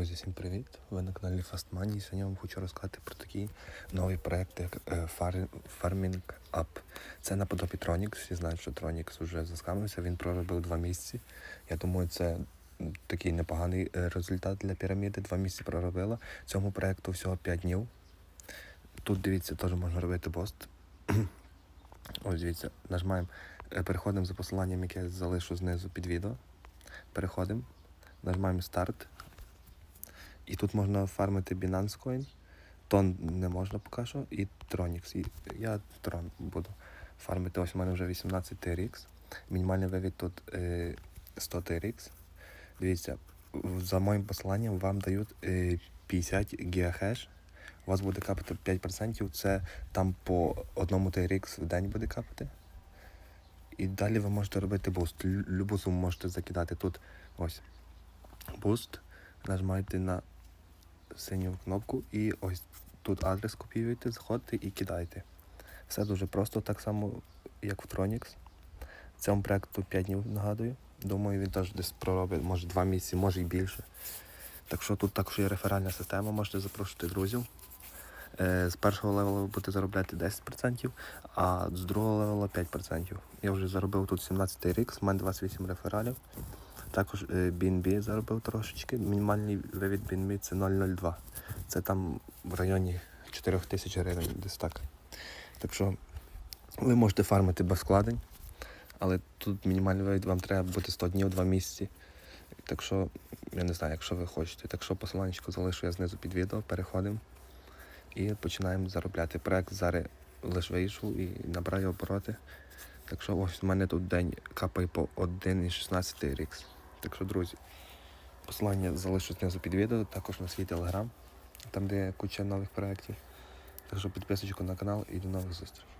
Друзі, всім привіт! Ви на каналі Fast Money. І Сьогодні вам хочу розказати про такий новий проект, як е, Farming Up. Це наподобі Tronix. Всі знають, що Tronix вже заскамився. Він проробив два місяці. Я думаю, це такий непоганий е, результат для піраміди. Два місяці проробила. Цьому проекту всього 5 днів. Тут дивіться, теж можна робити пост. Ось дивіться, нажимаємо, е, переходимо за посиланням, яке я залишу знизу під відео. Переходимо, нажимаємо старт. І тут можна фармити Binance Coin. Тон не можна поки що, і Tronix. І я Трон буду фармити. Ось у мене вже 18 TRX. Мінімальний вивід тут е, 100 TRX. Дивіться, за моїм посиланням вам дають е, 50 гігахеш. У вас буде капати 5%, це там по одному TRX в день буде капати. І далі ви можете робити буст. Любу суму можете закидати тут. Ось. Буст. Нажимаєте на синю кнопку і ось тут адрес копіюєте, заходите і кидаєте. Все дуже просто, так само, як в Tronix. Цьому проекту 5 днів нагадую. Думаю, він теж десь проробить, може 2 місяці, може і більше. Так що тут також є реферальна система, можете запрошувати друзів. Е, З першого левела ви будете заробляти 10%, а з другого левела 5%. Я вже заробив тут 17 рік, в мене 28 рефералів. Також е, BNB заробив трошечки. Мінімальний вивід BNB це 0,02. Це там в районі 4 тисяч гривень десь так. Так що ви можете фармити без вкладень, але тут мінімальний вивід вам треба бути 100 днів, 2 місяці. Так що, я не знаю, якщо ви хочете. Так що посилання залишу я знизу під відео, переходимо і починаємо заробляти. Проект зараз лише вийшов і набирає обороти. Так що ось у мене тут день капає по 1,16 рікс. Так що, друзі, посилання залишу знизу під відео, також на свій телеграм, там де куча нових проєктів. Так що підписочку на канал і до нових зустрічей.